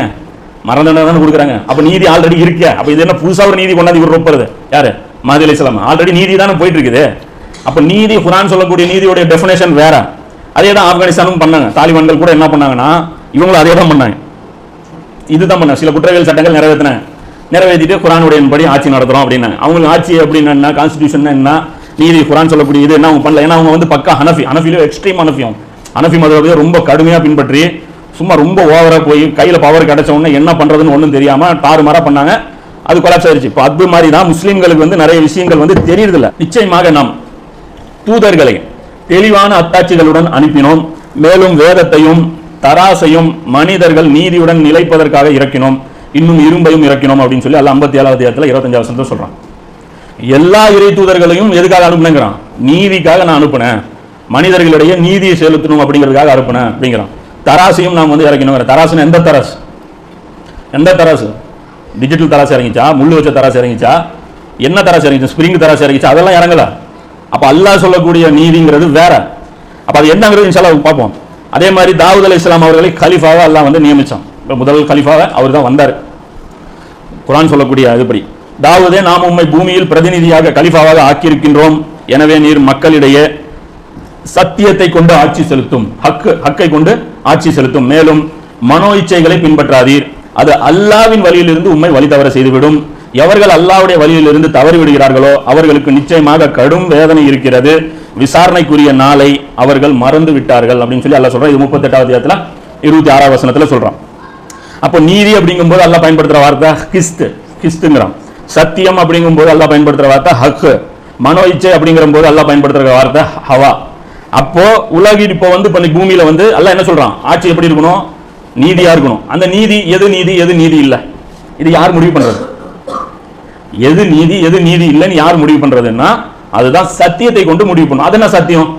மரண தண்டனை தானே கொடுக்குறாங்க. அப்ப நீதி ஆல்ரெடி இருக்கே அப்ப இது என்ன புதுசா ஒரு நீதி கொண்டாந்து இவர் ரொப்பறது? யாரு? மாதிரி இஸ்லாம் ஆல்ரெடி நீதி தானே போயிட்டு இருக்குது அப்ப நீதி குரான் சொல்லக்கூடிய நீதியுடைய டெஃபினேஷன் வேற. அதே தான் ஆப்கானிஸ்தானும் பண்ணாங்க. தாலிபான்கள் கூட என்ன பண்ணாங்கன்னா இவங்களும் அதே தான் பண்ணாங்க. இதுதான் பண்ண சில குற்றவியல் சட்டங்கள் நிறைவேற்றினாங்க. நிறைவேற்றிட்டு குரானுடைய ஆட்சி நடத்துறோம் அப்படின்னாங்க. அவங்களுக்கு ஆட்சி அப்படின்னா என்ன கான்ஸ்டியூஷன் என்ன நீதி குரான் சொல்லக்கூடிய இது என்ன அவங்க பண்ணல. ஏன்னா அவங்க வந்து பக்கா ஹனஃபி. ஹனஃபில எக்ஸ்ட்ரீம் ஹனஃபி ஹனஃபி மதத்தை ரொம்ப கடுமையாக பின்பற்றி சும்மா ரொம்ப ஓவரா போய் கையில பவர் கிடைச்ச உடனே என்ன பண்றதுன்னு ஒண்ணும் தெரியாம தாறுமாறா பண்ணாங்க. அது கொலாப்ஸ் ஆயிருச்சு. இப்போ அது மாதிரி தான் முஸ்லீம்களுக்கு வந்து நிறைய விஷயங்கள் வந்து தெரியறதில்ல. நிச்சயமாக நாம் தூதர்களை தெளிவான அத்தாட்சிகளுடன் அனுப்பினோம். மேலும் வேதத்தையும் தராசையும் மனிதர்கள் நீதியுடன் நிலைப்பதற்காக இறக்கினோம். இன்னும் இரும்பையும் இறக்கினோம் அப்படின்னு சொல்லி அல்ல ஐம்பத்தி ஏழாவது இடத்துல இருபத்தஞ்சாவது வருஷத்தை சொல்றான். எல்லா இறை தூதர்களையும் எதுக்காக அனுப்புனேங்கிறான்? நீதிக்காக நான் அனுப்புனேன். மனிதர்களிடையே நீதியை செலுத்தணும் அப்படிங்கிறதுக்காக அனுப்புனேன் அப்படிங்கிறான். தராசையும் நாம் வந்து இறக்கணும். தராசுன்னு எந்த தராசு? எந்த தராசு? டிஜிட்டல் தராசு இறங்கிச்சா? முள்ளு வச்ச தராசு இறங்கிச்சா? என்ன தராசு இறங்கிச்சு? ஸ்ப்ரிங் தராசு இறங்கிச்சா? அதெல்லாம் இறங்கல. அப்போ அல்லாஹ் சொல்லக்கூடிய நீதிங்கிறது வேற. அப்போ அது என்னங்கிறது இன்ஷால்லா பார்ப்போம். அதே மாதிரி தாவூத் அலி இஸ்லாம் அவர்களை கலிஃபாவை எல்லாம் வந்து நியமித்தோம் இப்போ முதல் கலிஃபாவை அவர் தான் வந்தார். குரான் சொல்லக்கூடிய அதுபடி தாவூதே நாம் உம்மை பூமியில் பிரதிநிதியாக கலிஃபாவாக ஆக்கியிருக்கின்றோம். எனவே நீர் மக்களிடையே சத்தியத்தை கொண்டு ஆட்சி செலுத்தும். ஹக்கு ஹக்கை கொண்டு ஆட்சி செலுத்தும். மேலும் மனோ இச்சைகளை பின்பற்றாதீர். அது அல்லாவின் வழியிலிருந்து உண்மை வழி தவற செய்துவிடும். எவர்கள் அல்லாவுடைய வழியிலிருந்து தவறி விடுகிறார்களோ அவர்களுக்கு நிச்சயமாக கடும் வேதனை இருக்கிறது. விசாரணைக்குரிய நாளை அவர்கள் மறந்து விட்டார்கள் அப்படின்னு சொல்லி அல்லாஹ் சொல்றான். இது முப்பத்தெட்டாவது இடத்துல இருபத்தி ஆறாவது வசனத்துல சொல்றான். அப்போ நீதி அப்படிங்கும்போது அல்லாஹ் பயன்படுத்துற வார்த்தை கிஸ்து கிஸ்துங்கிறான் சத்தியம் அப்படிங்கும்போது அல்லா பயன்படுத்துற வார்த்தை ஹக் மனோ இச்சை அப்படிங்கிற போது அல்லாஹ் பயன்படுத்துற வார்த்தை ஹவா. அப்போ உலகில் இப்போ வந்து பண்ணி பூமியில வந்து எல்லாம் என்ன சொல்றான்? ஆட்சி எப்படி இருக்கணும்? நீதியா இருக்கணும். அந்த நீதி எது நீதி எது நீதி இல்லை? இது யார் முடிவு பண்றது? எது நீதி எது நீதி இல்லைன்னு யார் முடிவு பண்றதுன்னா அதுதான் சத்தியத்தை கொண்டு முடிவு பண்ணும். அது என்ன சத்தியம்?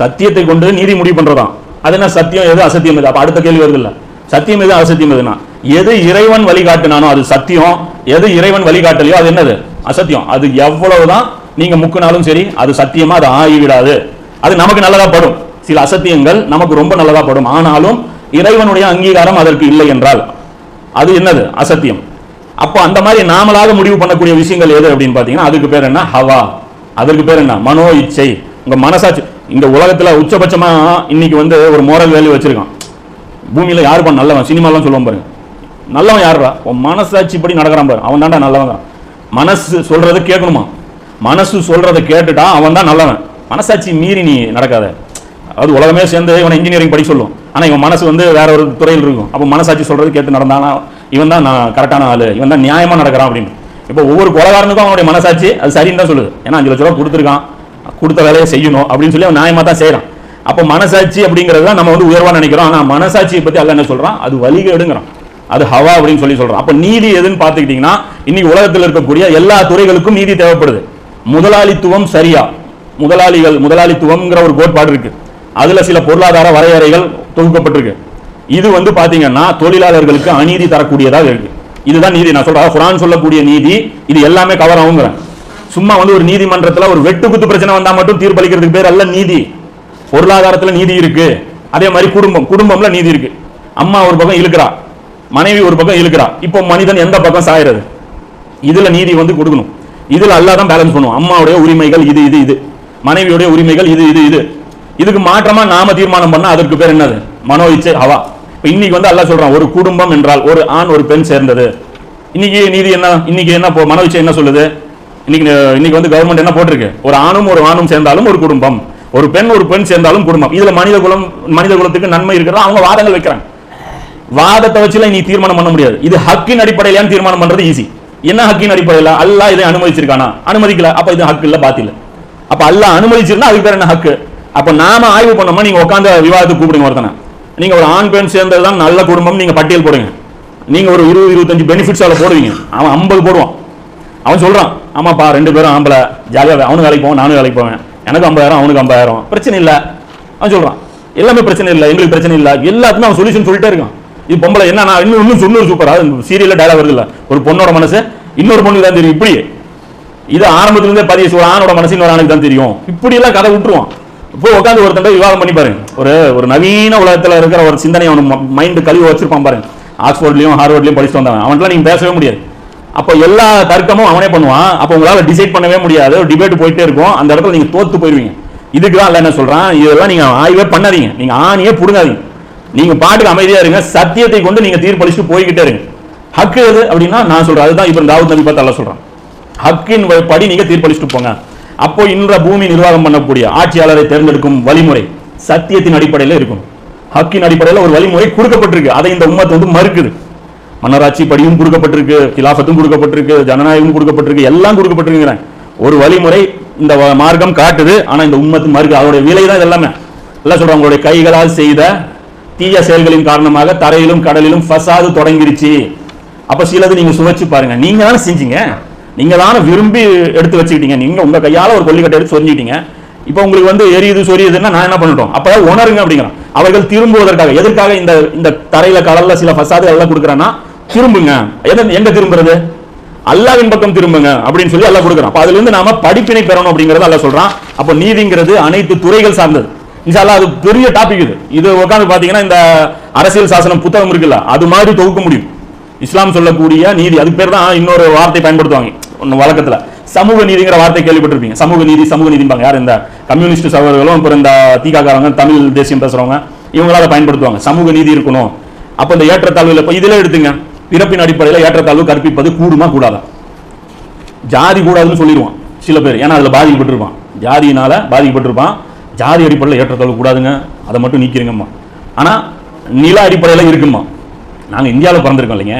சத்தியத்தை கொண்டு நீதி முடிவு பண்றதாம். அது என்ன சத்தியம் எது அசத்தியம்? எது அப்ப அடுத்த கேள்வி வருது இல்ல சத்தியம் எது அசத்தியம் எதுனா? எது இறைவன் வழிகாட்டினானோ அது சத்தியம். எது இறைவன் வழிகாட்டலையோ அது என்னது? அசத்தியம். அது எவ்வளவுதான் நீங்க முக்குனாலும் சரி அது சத்தியமா அது ஆகிவிடாது. அது நமக்கு நல்லதா படும். சில அசத்தியங்கள் நமக்கு ரொம்ப நல்லதா படும். ஆனாலும் இறைவனுடைய அங்கீகாரம் அதற்கு இல்லை என்றால் அது என்னது? அசத்தியம். அப்போ அந்த மாதிரி நாமளாக முடிவு பண்ணக்கூடிய விஷயங்கள் எது அப்படின்னு பார்த்தீங்கன்னா அதுக்கு பேர் என்ன? ஹவா. அதற்கு பேர் என்ன? மனோ இச்சை. உங்கள் மனசாட்சி இந்த உலகத்துல உச்சபட்சமாக இன்னைக்கு வந்து ஒரு மோரல் வேல்யூ வச்சிருக்கான். பூமியில யாருப்பா நல்லவன். சினிமாலாம் சொல்லுவோம் பாருங்க நல்லவன் யாருடா உன் மனசாட்சி படி நடக்கிறான் பாரு. அவன் தான்டா நல்லவன் தான் மனசு சொல்றதை கேட்கணுமா? மனசு சொல்றதை கேட்டுட்டான் அவன் தான் நல்லவன். மனசாட்சி மீறி நீ நடக்காத. அது உலகமே சேர்ந்து இவனை இன்ஜினியரிங் படிக்க சொல்லும். ஆனால் இவன் மனசு வந்து வேற ஒரு துறையில் இருக்கும். அப்போ மனசாட்சி சொல்றது கேட்டு நடந்தானா? இவன் தான் நான் கரெக்டான ஆள். இவன் தான் நியாயமாக நடக்கிறான் அப்படின்னு. இப்போ ஒவ்வொரு கொலகாரனுக்கும் அவனுடைய மனசாட்சி அது சரின்னு தான் சொல்லுது. ஏன்னா அஞ்சு லட்ச ரூபா கொடுத்துருக்கான். கொடுத்த வேலையை செய்யணும் அப்படின்னு சொல்லி அவன் நியாயமாக தான் செய்கிறான் அப்போ மனசாட்சி அப்படிங்கிறது தான் நம்ம வந்து உயர்வாக நினைக்கிறோம். ஆனால் மனசாட்சியை பற்றி அல்ல என்ன சொல்கிறான் அது வழிகேடுங்கிறான் அது ஹவா அப்படின்னு சொல்லி சொல்கிறான் அப்போ நீதி எதுன்னு பார்த்துக்கிட்டிங்கன்னா இன்னைக்கு உலகத்தில் இருக்கக்கூடிய எல்லா துறைகளுக்கும் நீதி தேவைப்படுது. முதலாளித்துவம் சரியா? முதலாளிகள் முதலாளித்துவம்ங்கிற ஒரு கோட்பாடு இருக்கு. அதுல சில பொருளாதார வரையறைகள் தொகுக்கப்பட்டிருக்கு. இது வந்து பாத்தீங்கன்னா தொழிலாளர்களுக்கு அநீதி தரக்கூடியதாக இருக்கு. இதுதான் நீதி. நான் சொல்றேன். குரான் சொல்லக்கூடிய நீதி இது எல்லாமே கவர் ஆகுங்கிறேன் சும்மா வந்து ஒரு நீதிமன்றத்தில் ஒரு வெட்டு குத்து பிரச்சனை வந்தா மட்டும் தீர்ப்பளிக்கிறதுக்கு பேர் அல்ல நீதி. பொருளாதாரத்தில் நீதி இருக்கு. அதே மாதிரி குடும்பம். குடும்பம்ல நீதி இருக்கு. அம்மா ஒரு பக்கம் இழுக்கிறா. மனைவி ஒரு பக்கம் இழுக்கிறா. இப்போ மனிதன் எந்த பக்கம் சாயறது இதுல நீதி வந்து கொடுக்கணும். இதில் அல்லா தான் பேலன்ஸ் பண்ணுவோம் அம்மாவுடைய உரிமைகள் இது இது இது. மனைவியுடைய உரிமைகள் இது இது இது. இதுக்கு மாற்றமா நாம தீர்மானம் பண்ணா அதற்கு பேர் என்னது? மனோ இச்சை ஹவா. இப்போ இன்னைக்கு வந்து அல்லா சொல்றான் ஒரு குடும்பம் என்றால் ஒரு ஆண் ஒரு பெண் சேர்ந்தது. இன்னைக்கு நீதி என்ன இன்னைக்கு என்ன மனோ இச்சை என்ன சொல்லுது? இன்னைக்கு இன்னைக்கு வந்து கவர்மெண்ட் என்ன போட்டிருக்கு? ஒரு ஆணும் ஒரு ஆணும் சேர்ந்தாலும் ஒரு குடும்பம். ஒரு பெண் ஒரு பெண் சேர்ந்தாலும் குடும்பம். இதுல மனித குலம் மனித குலத்துக்கு நன்மை இருக்கிறதா? அவங்க வாதங்கள் வைக்கிறாங்க. வாதத்தை வச்சுலாம் நீ தீர்மானம் பண்ண முடியாது. இது ஹக்கின் அடிப்படையிலான தீர்மானம் பண்றது ஈஸி என்ன ஹக்கின் அடிப்படையில்? அல்லாஹ் இதை அனுமதிச்சிருக்கானா? அனுமதிக்கல. அப்ப இது ஹக்கு இல்ல பாத்தில அப்ப அல்லாஹ் அனுமதிச்சிருந்தா அதுக்கு பேர் என்ன ஹக்கு? அப்ப நாம ஆய்வு பண்ணோமா நீங்க உட்காந்து விவாதத்துக்கு கூப்பிடுங்க ஒருத்தனை. நீங்க ஒரு ஆண் பெண் சேர்ந்தது தான் நல்ல குடும்பம் நீங்க பட்டியல் போடுங்க. நீங்க ஒரு இருபது இருபத்தஞ்சு பெனிஃபிட்ஸ் அதில் போடுவீங்க. அவன் ஐம்பது போடுவான். அவன் சொல்றான் ஆமாப்பா ரெண்டு பேரும் ஆம்பளை. ஜாலியாக அவனும் வேலைக்கு போவான் நானும் வேலைக்கு போவேன். எனக்கு ஐம்பதாயிரம் அவனுக்கு ஐம்பதாயிரம். பிரச்சனை இல்லை. அவன் சொல்றான் எல்லாமே பிரச்சனை இல்லை எங்களுக்கு பிரச்சனை இல்லை. எல்லாத்துக்கும் அவன் சொல்யூஷன் சொல்லிட்டே இருக்கான். இது பொம்பளை என்ன நான் இன்னும் இன்னும் சூப்பர் அது சீரியல்ல டயலாக் வருது இல்ல ஒரு பொண்ணோட மனசு இன்னொரு பொண்ணுக்கு தான் தெரியும் இப்படியே. இது ஆரம்பத்துல இருந்தே பதிவு ஒரு ஆணோட மனசு இன்னொரு ஆணுக்கு தான் தெரியும். இப்படியெல்லாம் கதை விட்டுருவான். இப்போ உட்காந்து ஒருத்தன் விவாதம் பண்ணி பாருங்க. ஒரு ஒரு நவீன உலகத்தில் இருக்கிற ஒரு சிந்தனை அவன் மைண்ட் கழுவி வச்சிருப்பான் பாருங்க. ஆக்ஸ்போர்ட்லயும் ஹார்வர்ட்லயும் படிச்சுட்டு வந்தவன். அவன்லாம் நீங்கள் பேசவே முடியாது. அப்போ எல்லா தர்க்கமும் அவனே பண்ணுவான். அப்போ உங்களால் டிசைட் பண்ணவே முடியாது. ஒரு டிபேட் போயிட்டே இருக்கும். அந்த இடத்துல நீங்கள் தோத்து போயிடுவீங்க இதுக்கு தான் இல்லை என்ன சொல்கிறான் இதெல்லாம் நீங்கள் ஆய்வே பண்ணாதீங்க. நீங்கள் ஆணியே பிடுங்காதீங்க. நீங்க பாட்டுக்கு அமைதியா இருங்க சத்தியத்தை கொண்டு நீங்க தீர்ப்பளிச்சுட்டு போய்கிட்டே இருங்க. ஹக்கு எது அப்படின்னா நான் சொல்றேன். அதுதான் இப்போ தாவூத் நபி பார்த்து அல்ல சொல்றேன். ஹக்கின் படி நீங்க தீர்ப்பளிச்சுட்டு போங்க. அப்போ இன்ற பூமி நிர்வாகம் பண்ணக்கூடிய ஆட்சியாளரை தேர்ந்தெடுக்கும் வழிமுறை சத்தியத்தின் அடிப்படையில் இருக்கும். ஹக்கின் அடிப்படையில் ஒரு வழிமுறை கொடுக்கப்பட்டிருக்கு. அதை இந்த உம்மத்து வந்து மறுக்குது. மன்னராட்சி படியும் கொடுக்கப்பட்டிருக்கு கிலாஃபத்தும் கொடுக்கப்பட்டிருக்கு ஜனநாயகமும் கொடுக்கப்பட்டிருக்கு எல்லாம் கொடுக்கப்பட்டிருக்கிறேன் ஒரு வழிமுறை இந்த மார்க்கம் காட்டுது. ஆனால் இந்த உம்மத்து மறுக்கு அதோடைய விலை தான் இது எல்லாமே. எல்லாம் சொல்றாங்க உங்களுடைய கைகளால் செய்த தீய செயல்களின் காரணமாக தரையிலும் கடலிலும் ஃபசாது தொடங்கிருச்சு. அப்ப சிலது நீங்க சுவைச்சு பாருங்க. நீங்க தானே செஞ்சீங்க? நீங்க தானே விரும்பி எடுத்து வச்சுக்கிட்டீங்க. நீங்க உங்க கையால ஒரு கொல்லிக்கட்டை எடுத்து சொரிஞ்சிட்டீங்க. இப்போ உங்களுக்கு வந்து எரியுது சொரியுதுன்னா நான் என்ன பண்ணட்டும்? அப்பதான் உணருங்க அப்படிங்கிற அவர்கள் திரும்புவதற்காக எதற்காக இந்த இந்த தரையில கடல்ல சில ஃபசாது எல்லாம் கொடுக்குறான்னா திரும்புங்க. எங்க திரும்புறது? அல்லாவின் பக்கம் திரும்புங்க அப்படின்னு சொல்லி எல்லாம் கொடுக்குறான். அப்ப அதுல இருந்து நாம படிப்பினை பெறணும் அப்படிங்கறது அல்ல சொல்றான். அப்ப நீதிங்கிறது அனைத்து துறைகள் சார்ந்தது. இன்ஷால்லா அது பெரிய டாபிக் இது. இது உட்காந்து பாத்தீங்கன்னா இந்த அரசியல் சாசனம் புத்தகம் இருக்குல்ல அது மாதிரி தொகுக்க முடியும். இஸ்லாம் சொல்லக்கூடிய நீதி அதுக்கு பேர் தான் இன்னொரு வார்த்தை பயன்படுத்துவாங்க ஒன்று வழக்கத்துல. சமூக நீதிங்கிற வார்த்தை கேள்விப்பட்டிருப்பீங்க. சமூக நீதி சமூக நீதிம்பாங்க. யார்? இந்த கம்யூனிஸ்ட் சகோதரர்களும் அப்புறம் இந்த தீகாக்காரங்க தமிழ் தேசியம் பேசுறவங்க இவங்களால பயன்படுத்துவாங்க. சமூக நீதி இருக்கணும். அப்ப இந்த ஏற்றத்தாழ்வுல இப்ப இதுல எடுத்துங்க. பிறப்பின் அடிப்படையில் ஏற்றத்தாழ்வு கற்பிப்பது கூடுமா கூடாதா? ஜாதி கூடாதுன்னு சொல்லிடுவான் சில பேர். ஏன்னா அதுல பாதிக்கப்பட்டிருப்பான். ஜாதியினால பாதிக்கப்பட்டிருப்பான். ஜாதி அடிப்படையில் ஏற்றத்தாழ்வு கூடாதுங்க. அதை மட்டும் நீக்கிறீங்கம்மா ஆனால் நில அடிப்படையில் இருக்குமா நாங்கள் இந்தியாவில் பிறந்திருக்கோம் இல்லைங்க.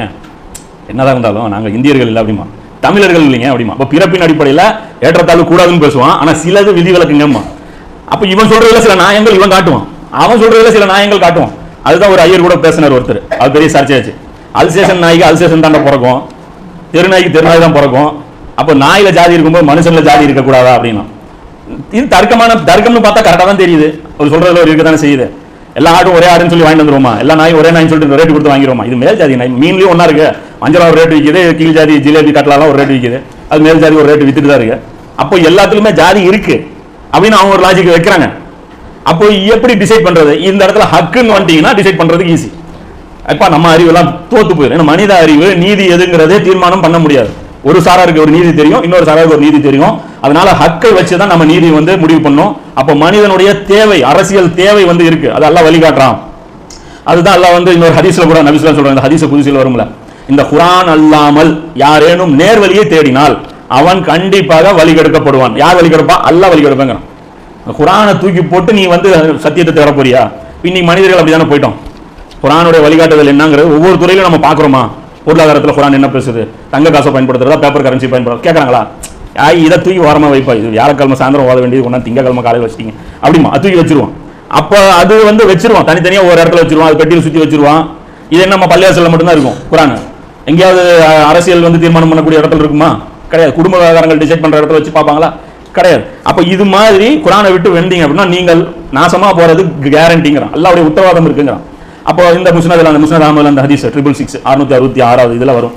என்னதான் இருந்தாலும் நாங்கள் இந்தியர்கள் இல்லை அப்படிமா தமிழர்கள் இல்லைங்க அப்படிமா அப்போ பிறப்பின் அடிப்படையில் ஏற்றத்தாழ்வு கூடாதுன்னு பேசுவான். ஆனால் சிலது விதி விளக்குங்கம்மா அப்போ இவன் சொல்றதுல சில நாயங்கள் இவன் காட்டுவான். அவன் சொல்றதுல சில நாயங்கள் காட்டுவான். அதுதான் ஒரு ஐயர் கூட பேசினார் ஒருத்தர். அது பெரிய சர்ச்சையாச்சு அல்சேஷன் நாய்க்கு அல்சேஷன் தாண்ட பிறக்கும். தெருநாய்க்கு தெருநாய் தான் பிறக்கும். அப்போ நாயில் ஜாதி இருக்கும்போது மனுஷனில் ஜாதி இருக்கக்கூடாதா அப்படின்னா. இது தர்க்கமான தர்க்கம்னு பார்த்தா கரெக்டாக தான் தெரியுது. அவர் சொல்றதுல ஒரு இருக்க தானே செய்யுது. எல்லா ஆடும் ஒரே ஆடுன்னு சொல்லி வாங்கிட்டு வந்துருவோமா? எல்லா நாயும் ஒரே நாயும் சொல்லிட்டு ரேட்டு கொடுத்து வாங்கிடுவோமா இது மேல் ஜாதி நாய். மீன்லயும் ஒன்றா இருக்கு. மஞ்சள் ஒரு ரேட் விற்கிது கீழ் ஜாதி ஜிலேபி கட்டலாம் ஒரு ரேட் விற்கிது அது மேல் ஜாதி ஒரு ரேட் வித்துட்டு தான் இருக்கு. அப்போ எல்லாத்துலயுமே ஜாதி இருக்கு அப்படின்னு அவங்க ஒரு லாஜிக் வைக்கிறாங்க. அப்போ எப்படி டிசைட் பண்றது? இந்த இடத்துல ஹக்குன்னு வந்துட்டீங்கன்னா டிசைட் பண்றதுக்கு ஈஸி அப்பா நம்ம அறிவெல்லாம் தோத்து போயிடும். ஏன்னா மனித அறிவு நீதி எதுங்கிறதே தீர்மானம் பண்ண முடியாது. ஒரு சாராருக்கு ஒரு நீதி தெரியும். இன்னொரு சாராருக்கு ஒரு நீதி தெரியும். அதனால ஹக்கை வச்சு தான் நம்ம நீதி வந்து முடிவு பண்ணோம். அப்போ மனிதனுடைய தேவை அரசியல் தேவை வந்து இருக்கு. அது எல்லாம் வழிகாட்டுறான். அதுதான் எல்லாம் வந்து இன்னொரு ஹதீஸ்ல கூட நபிஸ்லாம் சொல்றாங்க இந்த ஹதீஸ் புதுசில் வரும்ல. இந்த குரான் அல்லாமல் யாரேனும் நேர்வழியை தேடினால் அவன் கண்டிப்பாக வழி கெடுக்கப்படுவான் யார் வழி கெடுப்பா அல்லாஹ் வழி குரானை தூக்கி போட்டு நீ வந்து சத்தியத்தை தேட போறியா இன்னைக்கு மனிதர்கள் அப்படிதானே போயிட்டோம். குரானுடைய வழிகாட்டுதல் என்னங்கிறது ஒவ்வொரு துறையிலும் நம்ம பார்க்குறோமா? பொருளாதாரத்தில் குரான் என்ன பேசுது? தங்க காசை பயன்படுத்துறதா பேப்பர் கரன்சி பயன்படுறதா கேட்குறாங்களா ஆய் இதை தூக்கி ஓரமாக வைப்பா. இது வியாழக்கிழமை சாயந்தரம் ஓத வேண்டியது கொண்டா திங்கக்கிழமை காலையில் வச்சிட்டீங்க. அப்படிமா அது தூக்கி வச்சிருவான். அப்போ அது வந்து வச்சிருவான். தனித்தனியாக ஒரு இடத்துல வச்சிருவான். அது பெட்டியில் சுற்றி வச்சிருவான். இது என்ன நம்ம பள்ளியாசலில் மட்டும்தான் இருக்கும்? குரான். எங்கேயாவது அரசியல் வந்து தீர்மானம் பண்ணக்கூடிய இடத்துல இருக்குமா? கிடையாது. குடும்ப விவகாரங்கள் டிசைட் பண்ணுற இடத்துல வச்சு பார்ப்பாங்களா? கிடையாது. அப்போ இது மாதிரி குரானை விட்டு வெந்தீங்க அப்படின்னா நீங்கள் நாசமாக போகிறது கேரண்டிங்கிறான் எல்லாருடைய உத்தரவாதம் இருக்குங்கிறான். அப்போ இந்த முஸ்னதில் அந்த முஸ்னத் அந்த ஹதீஸ் ட்ரிபிள் சிக்ஸ் அறுநூத்தி அறுபத்தி ஆறாவது இதில் வரும்.